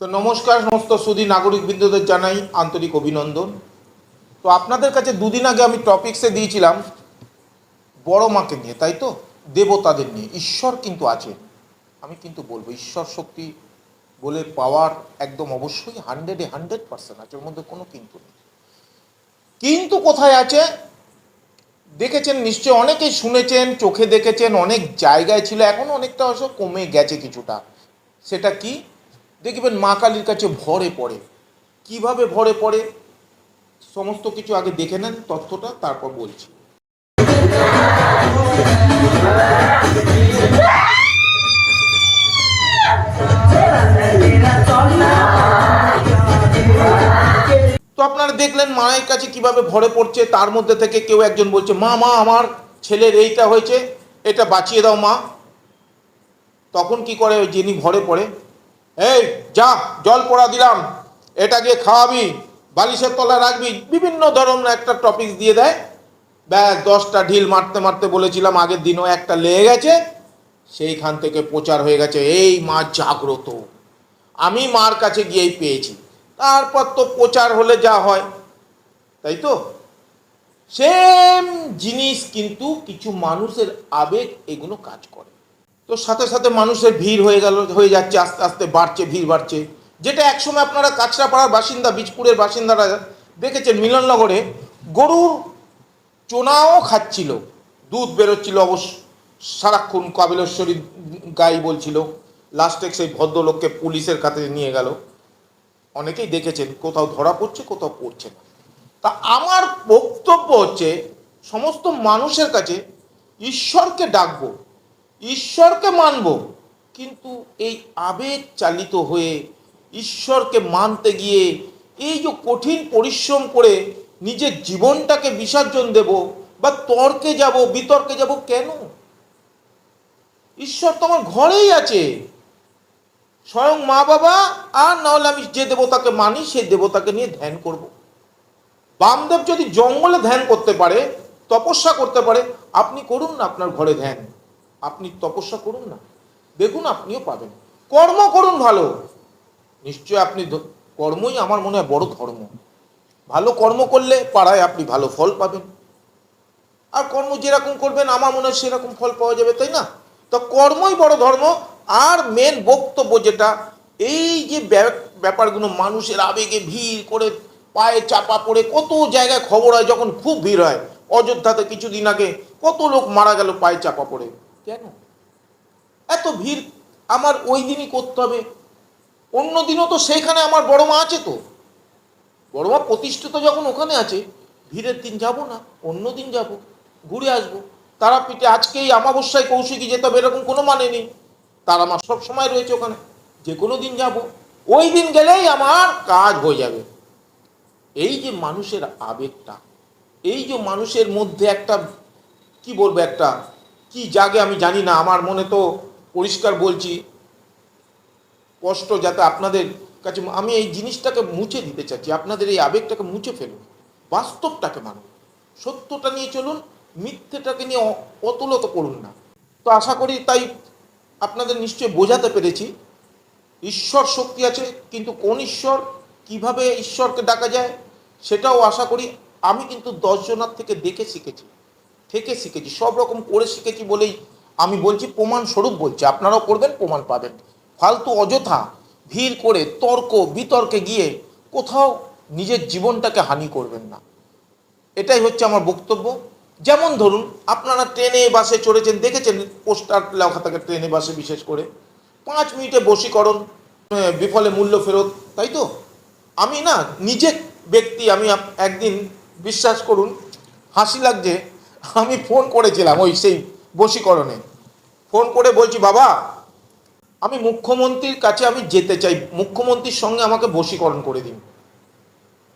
তো নমস্কার, সমস্ত সুদী নাগরিক বৃন্দদের জানাই আন্তরিক অভিনন্দন। তো আপনাদের কাছে দুদিন আগে আমি টপিক্সে দিয়েছিলাম বড় মাকে নিয়ে, তাই তো? দেবতাদের নিয়ে। ঈশ্বর কিন্তু আছে আমি কিন্তু বলব, ঈশ্বর শক্তি বলে পাওয়ার একদম অবশ্যই হান্ড্রেডে হান্ড্রেড পার্সেন্ট আছে, ওর মধ্যে কোনো কিন্তু নেই। কিন্তু কোথায় আছে? দেখেছেন, নিশ্চয় অনেকেই শুনেছেন, চোখে দেখেছেন, অনেক জায়গায় ছিল, এখন অনেকটা অবশ্য কমে গেছে কিছুটা। সেটা কি? দেখবেন মা কালীর কাছে ভরে পড়ে। কীভাবে ভরে পড়ে? সমস্ত কিছু আগে দেখে নেন, তথ্যটা তারপর বলছি। তো আপনারা দেখলেন মায়ের কাছে কীভাবে ভরে পড়ছে, তার মধ্যে থেকে কেউ একজন বলছে, মা মা, আমার ছেলের এইটা হয়েছে, এটা বাঁচিয়ে দাও মা। তখন কি করে ওই যিনি ভরে পড়ে? এই, যা, জল পড়া দিলাম। এটা গিয়ে খাওয়াবি, বালিশের তলায় রাখবি, বিভিন্ন ধরনের একটা টপিক দিয়ে দেয়। ব্যাস, দশটা ঢিল মারতে মারতে বলেছিলাম, আগের দিনও একটা লেগে গেছে। সেইখান থেকে প্রচার হয়ে গেছে, এই মা জাগ্রত। আমি মার কাছে গিয়েই পেয়েছি। তারপর তো প্রচার হলে যা হয়, তাই তো? সেম জিনিস কিন্তু কিছু মানুষের আবেগ এগুলো কাজ করে। তো সাথে সাথে মানুষের ভিড় হয়ে গেল, হয়ে যাচ্ছে, আস্তে আস্তে বাড়ছে, ভিড় বাড়ছে। যেটা একসময় আপনারা কাছড়াপাড়ার বাসিন্দা, বীজপুরের বাসিন্দারা দেখেছেন মিলননগরে, গরুর চোনাও খাচ্ছিল। দুধ বেরোচ্ছিল অবশ্য, সারাক্ষণ কাবিলেশ্বরী গাই বলছিল। লাস্টে সেই ভদ্রলোককে পুলিশের কাছে নিয়ে গেল। অনেকেই দেখেছেন, কোথাও ধরা পড়ছে, কোথাও পড়ছে না। তা আমার বক্তব্য হচ্ছে, সমস্ত মানুষের কাছে ঈশ্বরকে ডাকবো ঈশ্বরকে মানব, কিন্তু এই আবেগ চালিত হয়ে ঈশ্বরকে মানতে গিয়ে এই যে কঠিন পরিশ্রম করে নিজের জীবনটাকে বিসর্জন দেব বা তর্কে যাব, বিতর্কে যাব কেন? ঈশ্বর তো আমার ঘরেই আছে। স্বয়ং মা বাবা, আর নাহলে আমি যে দেবতাকে মানি সেই দেবতাকে নিয়ে ধ্যান করব। বামদেব যদি জঙ্গলে ধ্যান করতে পারে, তপস্যা করতে পারে, আপনি করুন না আপনার ঘরে ধ্যান। আপনি তপস্যা করুন না। দেখুন আপনিও পাবেন। কর্ম করুন ভালো। নিশ্চয় আপনি কর্মই আমার মনে হয় বড় ধর্ম। ভালো কর্ম করলে পাড়ায় আপনি ভালো ফল পাবেন। আর কর্ম যেরকম করবেন, আমার মনে হয় সেরকম ফল পাওয়া যাবে, তাই না? তো কর্মই বড় ধর্ম। আর মেন বক্তব্য যেটা, এই যে ব্যা- ব্যাপারগুলো, মানুষের আবেগে ভিড় করে পায়ে চাপা পড়ে কত জায়গায় খবর হয়, যখন খুব ভিড় হয়। অযোধ্যাতে কিছুদিন আগে কত লোক মারা গেল পায়ে চাপা পড়ে। কেন? এত ভিড় আমার ওই দিনই করতে হবে। অন্য দিনও তো সেইখানে আমার বড় মা আছে তো। বড় মা প্রতিষ্ঠিত যখন ওখানে আছে, ভিড়ের দিন যাব না, অন্য দিন যাব, ঘুরে আসব। তারাপীঠে আজকেই আমাবস্যায় কৌশিকী যেতে হবে এরকম কোনো মানে নেই। তারা মা সব সময় রয়েছে ওখানে। যে কোনো দিন যাব। ওই দিন গেলেই আমার কাজ হয়ে যাবে। এই যে মানুষের আবেগটা, এই যে মানুষের মধ্যে একটা, কি বলব একটা কি জাগে আমি জানি না, আমার মনে তো পরিষ্কার বলছি, কষ্ট যাতে আপনাদের কাছে, আমি এই জিনিসটাকে মুছে দিতে চাচ্ছি, আপনাদের এই আবেগটাকে মুছে ফেলুন, বাস্তবটাকে মানুন, সত্যটা নিয়ে চলুন, মিথ্যেটাকে নিয়ে অতুলত করুন না। তো আশা করি তাই আপনাদের নিশ্চয়ই বোঝাতে পেরেছি, ঈশ্বর শক্তি আছে, কিন্তু কোন ঈশ্বর, কীভাবে ঈশ্বরকে ডাকা যায়, সেটাও আশা করি, আমি কিন্তু দশজনার থেকে দেখে শিখেছি। থেকে শিখেছি সব রকম করে শিখেছি বলেই আমি বলছি প্রমাণ স্বরূপ বলছি। আপনারাও করবেন প্রমাণ পাবেন। ফালতু অযথা ভিড় করে তর্ক বিতর্কে গিয়ে কোথাও নিজের জীবনটাকে হানি করবেন না। এটাই হচ্ছে আমার বক্তব্য। যেমন ধরুন আপনারা ট্রেনে বাসে চড়েছেন দেখেছেন পোস্টার লেখা থাকে ট্রেনে বাসে বিশেষ করে। পাঁচ মিনিটে বশীকরণ আহ, বিফলে মূল্য ফেরত তাই তো? আমি না নিজে ব্যক্তি আমি একদিন বিশ্বাস করুন হাসি লাগছে আমি ফোন করেছিলাম, ওই সেই বশীকরণে। ফোন করে বলছি, বাবা, আমি মুখ্যমন্ত্রীর কাছে আমি যেতে চাই, মুখ্যমন্ত্রীর সঙ্গে আমাকে বশীকরণ করে দিন।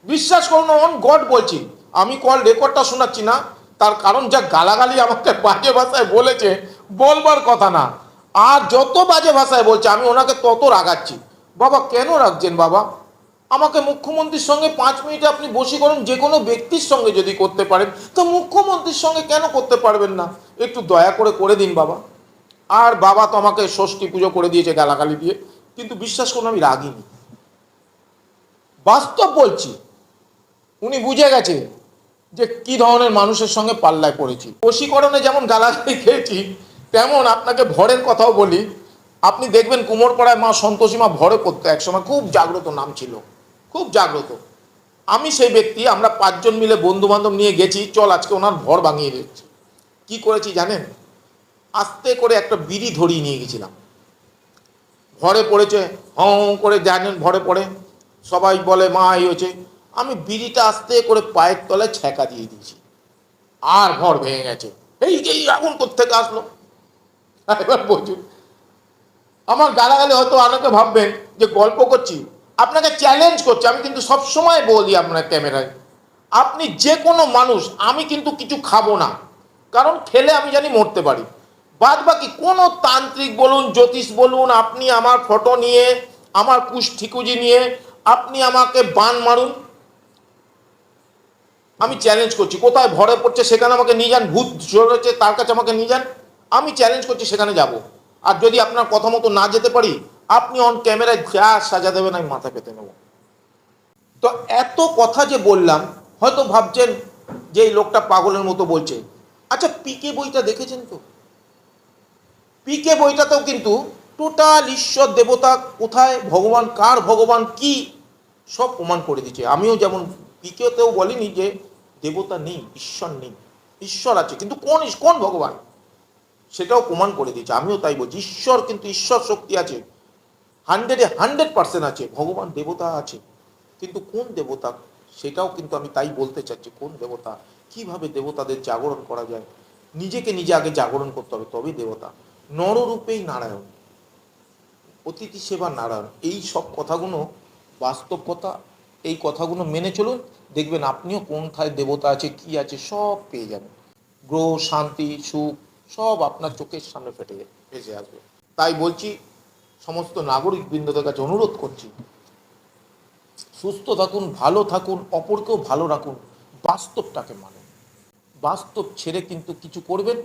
বিশ্বাস করুন অন গড, বলছি। আমি কল রেকর্ডটা শোনাচ্ছি না, তার কারণ যা গালাগালি আমাকে বাজে ভাষায় বলেছে, বলবার কথা না। আর যত বাজে ভাষায় বলছে, আমি ওনাকে তত রাগাচ্ছি। বাবা, কেন রাখছেন বাবা? আমাকে মুখ্যমন্ত্রীর সঙ্গে পাঁচ মিনিটে আপনি বসীকরণ যে কোনো ব্যক্তির সঙ্গে যদি করতে পারেন। তো মুখ্যমন্ত্রীর সঙ্গে কেন করতে পারবেন না? একটু দয়া করে করে দিন বাবা। আর বাবা তো আমাকে ষষ্ঠী পুজো করে দিয়েছে গালাগালি দিয়ে, কিন্তু বিশ্বাস করুন, আমি রাগিনি। বাস্তব বলছি, উনি বুঝে গেছে যে কি ধরনের মানুষের সঙ্গে পাল্লায় পড়েছি। বশীকরণে যেমন গালাগালি খেয়েছি, তেমন আপনাকে ভরের কথাও বলি। আপনি দেখবেন কুমোরপাড়ায় মা সন্তোষী মা ভরে পড়তো একসময় খুব জাগ্রত নাম ছিল। জাগ্রত। আমি সেই ব্যক্তি, আমরা পাঁচজন মিলে বন্ধু বান্ধব নিয়ে গেছি, চল আজকে ওনার ভর ভাঙিয়ে দিচ্ছি। কি করেছি জানেন? আস্তে করে একটা বিড়ি ধরিয়ে নিয়ে গেছিলাম। ভরে পড়েছে, হঁ করে জানেন ভরে পড়ে। সবাই বলে, মা, এই হয়েছে। আমি বিড়িটা আস্তে করে পায়ের তলায় ছ্যাঁকা দিয়ে দিয়েছি। আর ভর ভেঙে গেছে। এই যে আগুন থেকে আসলো? এবার বুঝুন আমার গালাগালি হয়তো অনেকে ভাববেন যে গল্প করছি। আপনাকে চ্যালেঞ্জ করছে, আমি কিন্তু সব সময় বলি আপনার ক্যামেরায়, আপনি যে কোনো মানুষ, আমি কিন্তু কিছু খাব না, কারণ খেলে আমি জানি মরতে পারি। বাদ বাকি কোনো তান্ত্রিক বলুন, জ্যোতিষ বলুন, আপনি আমার ফটো নিয়ে, আমার কুশ ঠিকুজি নিয়ে, আপনি আমাকে বান মারুন। আমি চ্যালেঞ্জ করছি, কোথায় ভরে পড়ছে সেখানে আমাকে নিয়ে যান, ভূত চলেছে তার কাছে আমাকে নিয়ে যান। আমি চ্যালেঞ্জ করছি সেখানে যাব। আর যদি আপনার কথা মতো না যেতে পারি আপনি অন ক্যামেরায় যা সাজা দেবেন, আমি মাথা পেতে নেব। তো এত কথা যে বললাম, হয়তো ভাবছেন যে এই লোকটা পাগলের মতো বলছে। আচ্ছা পিকে বইটা দেখেছেন তো? পিকে বইটাতেও কিন্তু টোটাল ঈশ্বর দেবতা কোথায়, ভগবান কার, ভগবান কি, সব প্রমাণ করে দিচ্ছে। আমিও যেমন পিকেতেও বলিনি যে দেবতা নেই, ঈশ্বর নেই, ঈশ্বর আছে, কিন্তু কোন কোন ভগবান? সেটাও প্রমাণ করে দিয়েছে আমিও তাই বলছি, ঈশ্বর কিন্তু ঈশ্বর শক্তি আছে। হান্ড্রেডে হান্ড্রেড পার্সেন্ট আছে, ভগবান দেবতা আছে। কিন্তু কোন দেবতা, সেটাও কিন্তু আমি তাই বলতে চাচ্ছি, কোন দেবতা, কীভাবে দেবতাদের জাগরণ করা যায়, নিজেকে নিজে আগে জাগরণ করতে হবে, তবেই দেবতা। নররূপেই নারায়ণ, অতিথি সেবা নারায়ণ, এই সব কথাগুলো বাস্তব কথা, এই কথাগুলো মেনে চলুন, দেখবেন আপনিও কোন কোনথায় দেবতা আছে, কি আছে, সব পেয়ে যাবেন। গ্রহ, শান্তি, সুখ, সব আপনার চোখের সামনে ফেটে ভেসে আসবে। তাই বলছি সমস্ত নাগরিক বৃন্দদের কাছে অনুরোধ করছি, সুস্থ থাকুন, ভালো থাকুন, অপরকেও ভালো রাখুন, বাস্তবটাকে মানুন। বাস্তব ছেড়ে কিন্তু কিছু করবেন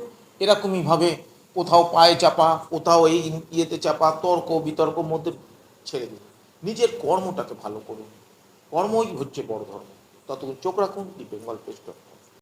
এরকমইভাবে কোথাও পায়ে চাপা, কোথাও এই ইয়েতে চাপা, তর্ক, বিতর্ক মধ্যে ছেড়ে দিন। নিজের কর্মটাকে ভালো করুন। কর্মই হচ্ছে বড় ধর্ম। ততক্ষণ চোখ রাখুন, দি বেঙ্গল পেস্ট